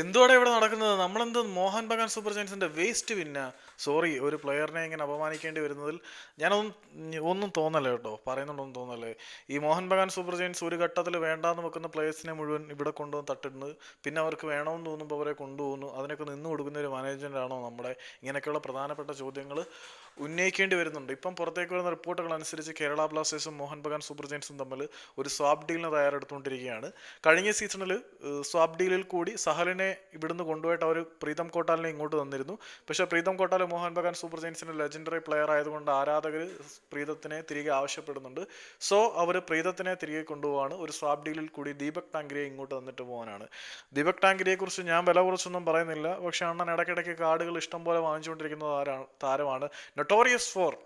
എന്തുവാടെ ഇവിടെ നടക്കുന്നത്? നമ്മളെന്ത് മോഹൻ ബഗാൻ സൂപ്പർ ജയൻസിന്റെ വേസ്റ്റ് പിന്നെ സോറി ഒരു പ്ലെയറിനെ ഇങ്ങനെ അപമാനിക്കേണ്ടി വരുന്നതിൽ ഞാനൊന്നും ഒന്നും തോന്നല്ല കേട്ടോ. പറയുന്നുണ്ടൊന്നും തോന്നല്ലേ. ഈ മോഹൻ ബഗാൻ സൂപ്പർ ജയൻസ് ഒരു ഘട്ടത്തിൽ വേണ്ടാന്ന് വെക്കുന്ന പ്ലേയേഴ്സിനെ മുഴുവൻ ഇവിടെ കൊണ്ടുവന്ന് തട്ടിടുന്നത് പിന്നെ അവർക്ക് വേണമെന്ന് തോന്നുമ്പോൾ അവരെ കൊണ്ടുപോകുന്നു. അതിനൊക്കെ നിന്ന് കൊടുക്കുന്ന ഒരു മാനേജ്മെന്റാണോ നമ്മുടെ ഇങ്ങനെയൊക്കെയുള്ള പ്രധാനപ്പെട്ട ചോദ്യങ്ങൾ ഉന്നയിക്കേണ്ടി വരുന്നുണ്ട്. ഇപ്പം പുറത്തേക്ക് വരുന്ന റിപ്പോർട്ടുകൾ അനുസരിച്ച് കേരള ബ്ലാസ്റ്റേഴ്സും മോഹൻ ബഗാൻ സൂപ്പർ ജയൻസും തമ്മിൽ ഒരു സ്വാപ് ഡീലിന് തയ്യാറെടുത്തുകൊണ്ടിരിക്കുകയാണ്. കഴിഞ്ഞ സീസണിൽ സ്വാബ് ഡീലിൽ കൂടി സഹലിനെ ഇവിടുന്ന് കൊണ്ടുപോയിട്ട് അവർ പ്രീതം കോട്ടാലിനെ ഇങ്ങോട്ട് തന്നിരുന്നു. പക്ഷെ പ്രീതം കോട്ടാൽ മോഹൻ ബഗാൻ സൂപ്പർ ജയൻസിന്റെ ലെജൻഡറി പ്ലെയർ ആയതുകൊണ്ട് ആരാധകർ പ്രീതത്തിനെ തിരികെ ആവശ്യപ്പെടുന്നുണ്ട്. സോ അവർ പ്രീതത്തിനെ തിരികെ കൊണ്ടുപോവാണ്. ഒരു സ്വാപ് ഡീലിൽ കൂടി ദീപക് ടാങ്കരിയെ ഇങ്ങോട്ട് തന്നിട്ട് പോകാനാണ് ദീപക് ടാങ്കരിയെ കുറിച്ച് ഞാൻ വില കുറച്ചൊന്നും പറയുന്നില്ല. പക്ഷെ അണ്ണൻ ഇടയ്ക്കിടയ്ക്ക് കാർഡുകൾ ഇഷ്ടം പോലെ വാങ്ങിച്ചുകൊണ്ടിരിക്കുന്ന താരാ- താരമാണ്. നൊട്ടോറിയസ് ഫോർ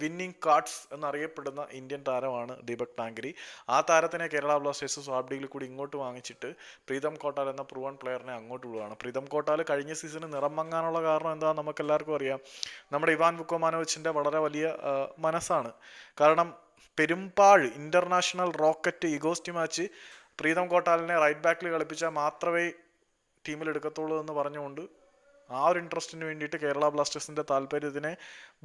വിന്നിംഗ് കാർഡ്സ് എന്നറിയപ്പെടുന്ന ഇന്ത്യൻ താരമാണ് ദീപക് ടാങ്കരി. ആ താരത്തിനെ കേരള ബ്ലാസ്റ്റേഴ്സ് സ്വാബ് ഡീലിൽ കൂടി ഇങ്ങോട്ട് വാങ്ങിച്ചിട്ട് പ്രീതം കോട്ടാൽ എന്ന പ്രൂവൺ പ്ലെയറിനെ അങ്ങോട്ട് വിടുകയാണ്. പ്രീതം കോട്ടാൽ കഴിഞ്ഞ സീസണിൽ നിറം മങ്ങാനുള്ള കാരണം എന്താ നമുക്ക് എല്ലാവർക്കും അറിയാം. നമ്മുടെ ഇവാൻ ബുക്കോമാനോവിച്ചിന്റെ വളരെ വലിയ മനസ്സാണ്. കാരണം പെരുമ്പാഴ് ഇന്റർനാഷണൽ റോക്കറ്റ് ഇഗോസ്റ്റി മാച്ച് പ്രീതം കോട്ടാലിനെ റൈറ്റ് ബാക്കിൽ കളിപ്പിച്ചാൽ മാത്രമേ ടീമിൽ എടുക്കത്തുള്ളൂ എന്ന് പറഞ്ഞുകൊണ്ട് ആ ഒരു ഇൻട്രസ്റ്റിന് വേണ്ടിയിട്ട് കേരള ബ്ലാസ്റ്റേഴ്സിന്റെ താല്പര്യത്തിനെ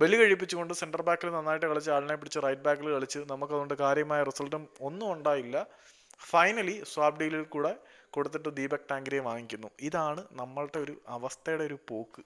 ബലി കഴിപ്പിച്ചുകൊണ്ട് സെന്റർ ബാക്കിൽ നന്നായിട്ട് കളിച്ച് ആളിനെ പിടിച്ച് റൈറ്റ് ബാക്കിൽ കളിച്ച് നമുക്കതുകൊണ്ട് കാര്യമായ റിസൾട്ടും ഒന്നും ഉണ്ടായില്ല. ഫൈനലി സ്വാബ് ഡീലിൽ കൂടെ കൊടുത്തിട്ട് ദീപക് ടാങ്കരിയെ വാങ്ങിക്കുന്നു. ഇതാണ് നമ്മളുടെ ഒരു അവസ്ഥയുടെ ഒരു പോക്ക്.